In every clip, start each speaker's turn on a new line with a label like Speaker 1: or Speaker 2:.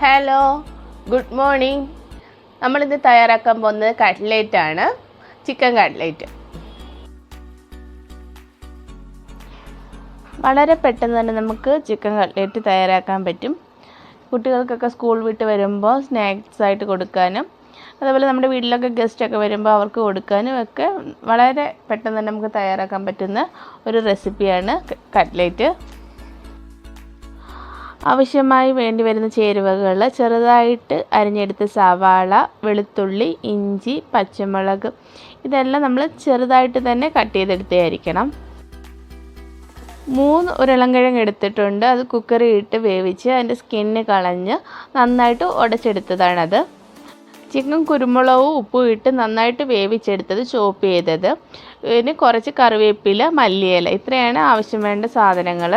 Speaker 1: Hello good morning നമ്മളിത് തയ്യാറാക്കാൻ പോകുന്നത് കട്ട്ലേറ്റ് ആണ്. ചിക്കൻ കട്ട്ലേറ്റ് വളരെ പെട്ടെന്ന് തന്നെ നമുക്ക് ചിക്കൻ കട്ട്ലേറ്റ് തയ്യാറാക്കാൻ പറ്റും. കുട്ടികൾക്കൊക്കെ സ്കൂൾ വിട്ട് വരുമ്പോൾ സ്നാക്സ് ആയിട്ട് കൊടുക്കാനും അതുപോലെ നമ്മുടെ വീട്ടിലൊക്കെ ഗസ്റ്റൊക്കെ വരുമ്പോൾ അവർക്ക് കൊടുക്കാനും ഒക്കെ വളരെ പെട്ടെന്ന് തന്നെ നമുക്ക് തയ്യാറാക്കാൻ പറ്റുന്ന ഒരു റെസിപ്പിയാണ് കട്ട്ലേറ്റ് ആവശ്യമായി വേണ്ടി വരുന്ന ചേരുവകൾ ചെറുതായിട്ട് അരിഞ്ഞെടുത്ത സവാള വെളുത്തുള്ളി ഇഞ്ചി പച്ചമുളക് ഇതെല്ലാം നമ്മൾ ചെറുതായിട്ട് തന്നെ കട്ട് ചെയ്തെടുത്തായിരിക്കണം മൂന്ന് ഉരുളൻകിഴങ്ങ് എടുത്തിട്ടുണ്ട്. അത് കുക്കറിൽ ഇട്ട് വേവിച്ച് അതിന്റെ സ്കിന്ന് കളഞ്ഞ് നന്നായിട്ട് ഉടച്ചെടുത്തതാണത്. ചിക്കൻ കുരുമുളകും ഉപ്പും ഇട്ട് നന്നായിട്ട് വേവിച്ചെടുത്തത് ചോപ്പ് ചെയ്തത്. പിന്നെ കുറച്ച് കറിവേപ്പില മല്ലിയില ഇത്രയാണ് ആവശ്യം വേണ്ട സാധനങ്ങൾ.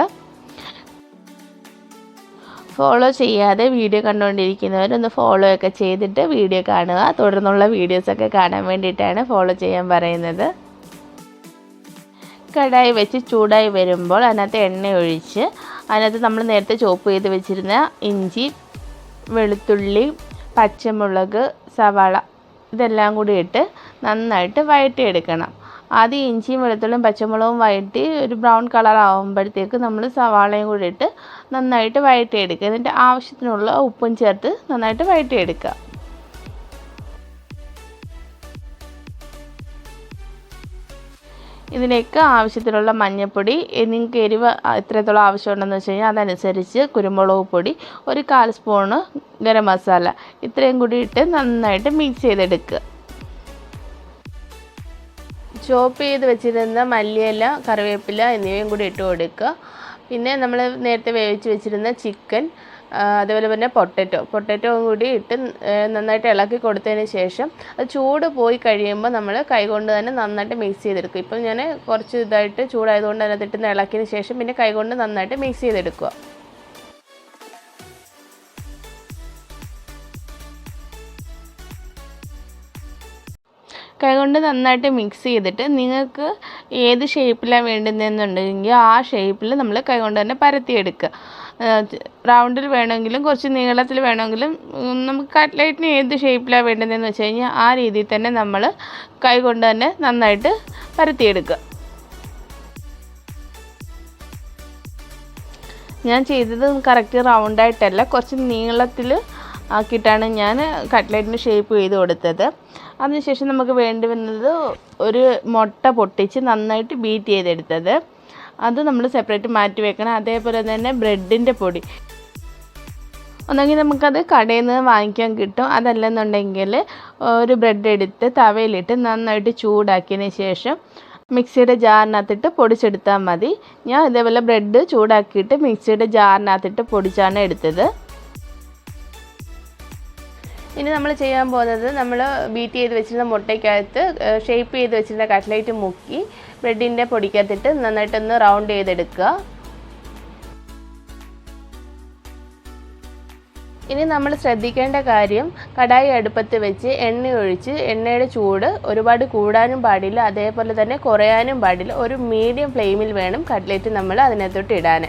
Speaker 1: ഫോളോ ചെയ്യാതെ വീഡിയോ കണ്ടുകൊണ്ടിരിക്കുന്നവരൊന്ന് ഫോളോ ഒക്കെ ചെയ്തിട്ട് വീഡിയോ കാണുക. തുടർന്നുള്ള വീഡിയോസൊക്കെ കാണാൻ വേണ്ടിയിട്ടാണ് ഫോളോ ചെയ്യാൻ പറയുന്നത്. കടായി വെച്ച് ചൂടായി വരുമ്പോൾ അതിനകത്ത് എണ്ണ ഒഴിച്ച് അതിനകത്ത് നമ്മൾ നേരത്തെ ചോപ്പ് ചെയ്ത് വെച്ചിരുന്ന ഇഞ്ചി വെളുത്തുള്ളി പച്ചമുളക് സവാള ഇതെല്ലാം കൂടി ഇട്ട് നന്നായിട്ട് വഴറ്റിയെടുക്കണം. ആദ്യം ഇഞ്ചിയും വെളുത്തുള്ളിയും പച്ചമുളകും വഴറ്റി ഒരു ബ്രൗൺ കളർ ആകുമ്പോഴത്തേക്ക് നമ്മൾ സവാളയും കൂടി ഇട്ട് നന്നായിട്ട് വഴറ്റിയെടുക്കുക. എന്നിട്ട് ആവശ്യത്തിനുള്ള ഉപ്പും ചേർത്ത് നന്നായിട്ട് വഴറ്റിയെടുക്കുക. ഇതിലേക്ക് ആവശ്യത്തിനുള്ള മഞ്ഞൾപ്പൊടി നിങ്ങൾക്ക് എരിവ് എത്രത്തോളം ആവശ്യമുണ്ടെന്ന് വെച്ച് കഴിഞ്ഞാൽ അതനുസരിച്ച് കുരുമുളക് പൊടി ഒരു കാൽ സ്പൂണ് ഗരം മസാല ഇത്രയും കൂടി ഇട്ട് നന്നായിട്ട് മിക്സ് ചെയ്തെടുക്കുക. ചോപ്പ് ചെയ്ത് വെച്ചിരുന്ന മല്ലിയില കറിവേപ്പില എന്നിവയും കൂടി ഇട്ട് കൊടുക്കുക. പിന്നെ നമ്മൾ നേരത്തെ വേവിച്ച് വെച്ചിരുന്ന ചിക്കൻ അതുപോലെ തന്നെ പൊട്ടറ്റോ പൊട്ടറ്റോയും കൂടി ഇട്ട് നന്നായിട്ട് ഇളക്കി കൊടുത്തതിന് ശേഷം അത് ചൂട് പോയി കഴിയുമ്പോൾ നമ്മൾ കൈകൊണ്ട് തന്നെ നന്നായിട്ട് മിക്സ് ചെയ്തെടുക്കും ഇപ്പം ഞാൻ കുറച്ച് ഇതായിട്ട് ചൂടായതുകൊണ്ട് അതിനകത്തിട്ട് ഇളക്കിയതിന് ശേഷം പിന്നെ കൈകൊണ്ട് നന്നായിട്ട് മിക്സ് ചെയ്തെടുക്കുക. കൈകൊണ്ട് നന്നായിട്ട് മിക്സ് ചെയ്തിട്ട് നിങ്ങൾക്ക് ഏത് ഷേപ്പിലാണ് വേണ്ടുന്നതെന്നുണ്ടെങ്കിൽ ആ ഷേപ്പിൽ നമ്മൾ കൈകൊണ്ട് തന്നെ പരത്തിയെടുക്കുക. റൗണ്ടിൽ വേണമെങ്കിലും കുറച്ച് നീളത്തിൽ വേണമെങ്കിലും നമുക്ക് കട്ട്ലൈറ്റിന് ഏത് ഷേപ്പിലാണ് വേണ്ടതെന്ന് വെച്ച് കഴിഞ്ഞാൽ ആ രീതിയിൽ തന്നെ നമ്മൾ കൈകൊണ്ട് തന്നെ നന്നായിട്ട് പരത്തിയെടുക്കുക. ഞാൻ ചെയ്തത് കറക്റ്റ് റൗണ്ടായിട്ടല്ല കുറച്ച് നീളത്തിൽ ആക്കിയിട്ടാണ് ഞാൻ കട്ട്ലേറ്റിന് ഷേപ്പ് ചെയ്ത് കൊടുത്തത്. അതിനുശേഷം നമുക്ക് വേണ്ടി വന്നത് ഒരു മുട്ട പൊട്ടിച്ച് നന്നായിട്ട് ബീറ്റ് ചെയ്തെടുത്തത്. അത് നമ്മൾ സെപ്പറേറ്റ് മാറ്റി വെക്കണം. അതേപോലെ തന്നെ ബ്രെഡിന്റെ പൊടി. ഒന്നെങ്കിൽ നമുക്കത് കടയിൽ നിന്ന് വാങ്ങിക്കാൻ കിട്ടും. അതല്ലെന്നുണ്ടെങ്കിൽ ഒരു ബ്രെഡ് എടുത്ത് തവയിലിട്ട് നന്നായിട്ട് ചൂടാക്കിയതിന് ശേഷം മിക്സിയുടെ ജാറിനകത്തിട്ട് പൊടിച്ചെടുത്താൽ മതി. ഞാൻ ഇതേപോലെ ബ്രെഡ് ചൂടാക്കിയിട്ട് മിക്സിയുടെ ജാറിനകത്തിട്ട് പൊടിച്ചാണ് എടുത്തത്. ഇനി നമ്മൾ ചെയ്യാൻ പോകുന്നത് നമ്മൾ ബീറ്റ് ചെയ്ത് വെച്ചിരുന്ന മുട്ടയ്ക്കകത്ത് ഷേപ്പ് ചെയ്ത് വെച്ചിരുന്ന കട്ട്ലേറ്റ് മുക്കി ബ്രെഡിന്റെ പൊടിക്കകത്തിട്ട് നന്നായിട്ടൊന്ന് റൗണ്ട് ചെയ്തെടുക്കുക. ഇനി നമ്മൾ ശ്രദ്ധിക്കേണ്ട കാര്യം കടായി അടുപ്പത്ത് വെച്ച് എണ്ണ ഒഴിച്ച് എണ്ണയുടെ ചൂട് ഒരുപാട് കൂടാനും പാടില്ല അതേപോലെ തന്നെ കുറയാനും പാടില്ല. ഒരു മീഡിയം ഫ്ലെയിമിൽ വേണം കട്ട്ലേറ്റ് നമ്മൾ അതിനകത്തോട്ട് ഇടാൻ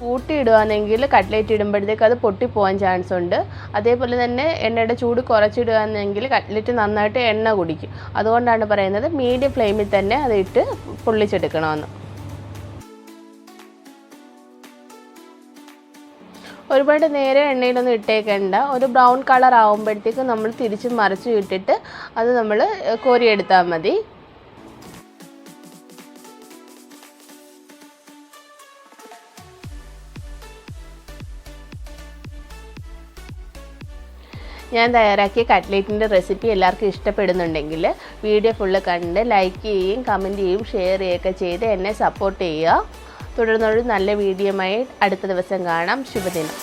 Speaker 1: കൂട്ടിയിടുകയാണെങ്കിൽ കട്ട്ലേറ്റ് ഇടുമ്പോഴത്തേക്ക് അത് പൊട്ടിപ്പോകാൻ ചാൻസ് ഉണ്ട്. അതേപോലെ തന്നെ എണ്ണയുടെ ചൂട് കുറച്ചിടുകയാണെങ്കിൽ കട്ട്ലേറ്റ് നന്നായിട്ട് എണ്ണ കുടിക്കും. അതുകൊണ്ടാണ് പറയുന്നത് മീഡിയം ഫ്ലെയിമിൽ തന്നെ അത് ഇട്ട് പൊള്ളിച്ചെടുക്കണമെന്ന്. ഒരുപാട് നേരെ എണ്ണയിലൊന്നും ഇട്ടേക്കണ്ട. ഒരു ബ്രൗൺ കളർ ആകുമ്പോഴത്തേക്കും നമ്മൾ തിരിച്ച് മറിച്ചും ഇട്ടിട്ട് അത് നമ്മൾ കോരിയെടുത്താൽ മതി. ഞാൻ തയ്യാറാക്കിയ കട്ട്ലേറ്റിന്റെ റെസിപ്പി എല്ലാവർക്കും ഇഷ്ടപ്പെടുന്നുണ്ടെങ്കിൽ വീഡിയോ ഫുള്ള് കണ്ട് ലൈക്ക് ചെയ്യുകയും കമന്റ് ചെയ്യുകയും ഷെയർ ചെയ്യുകയൊക്കെ ചെയ്ത് എന്നെ സപ്പോർട്ട് ചെയ്യുക. തുടർന്നൊരു നല്ല വീഡിയോയുമായി അടുത്ത ദിവസം കാണാം. ശുഭദിനം.